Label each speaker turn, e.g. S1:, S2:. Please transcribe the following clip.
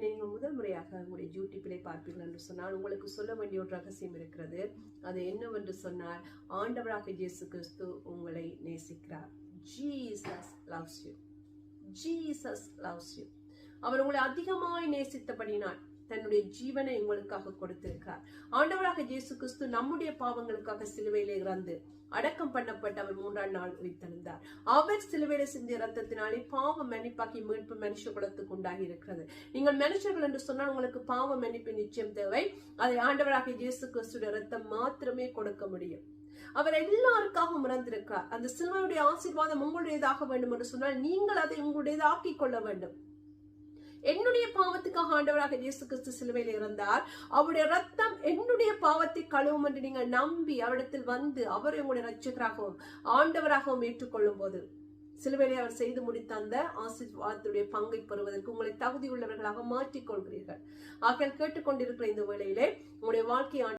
S1: என்னை நீங்கள் முதல் முறையாக உங்களுடைய யூடியூப்பிலே பார்ப்பீர்கள் என்று சொன்னால் உங்களுக்கு சொல்ல வேண்டிய ஒரு ரகசியம் இருக்கிறது. அது என்னவென்று சொன்னால் ஆண்டவராக இயேசு கிறிஸ்து உங்களை நேசிக்கிறார். Jesus loves you Jesus loves you அவர் உங்களை அதிகமாய் நேசித்தபடினால் தன்னுடைய ஜீவனை உங்களுக்காக கொடுத்திருக்கிறார். ஆண்டவராக இயேசு கிறிஸ்து நம்முடைய பாவங்களுக்காக சிலுவையிலே இறந்து அடக்கம் பண்ணப்பட்டு அவர் மூன்றாம் நாள் உயிர்த்தெழுந்தார். அவர் சிலுவையில சிந்திய ரத்தத்தினாலே பாவ மன்னிப்பாக்கி மீட்பு மனுஷ குலத்துக்கு உண்டாகி இருக்கிறது. நீங்கள் மனுஷர்கள் என்று சொன்னால் உங்களுக்கு பாவ மன்னிப்பு நிச்சயம் தேவை. அதை ஆண்டவராக இயேசு கிறிஸ்துடைய ரத்தம் மாத்திரமே கொடுக்க முடியும். அவர் எல்லாருக்காகவும் இறந்திருக்கிறார். அந்த சிலுவையுடைய ஆசீர்வாதம் உங்களுடையதாக வேண்டும் என்று சொன்னால் நீங்கள் அதை உங்களுடையதாக்கிக் கொள்ள வேண்டும். என்னுடைய பாவத்துக்காக ஆண்டவராக இயேசு கிறிஸ்து சிலுவையில் இருந்தார். அவருடைய ரத்தம் என்னுடைய பாவத்தை கழுவும் என்று நீங்கள் நம்பி அவரிடத்தில் வந்து அவரை உங்களுடைய ரட்சகராகவும் ஆண்டவராகவும் ஏற்றுக்கொள்ளும் போது சிலுவையிலே அவர் செய்து முடித்த அந்த ஆசீர்வாதத்துடைய பங்கை பெறுவதற்கு உங்களை தகுதியுள்ளவர்களாக மாற்றிக் கொள்கிறீர்கள் கேட்டுக்கொண்டிருக்கிற இந்த வேளையிலே உங்களுடைய வாழ்க்கை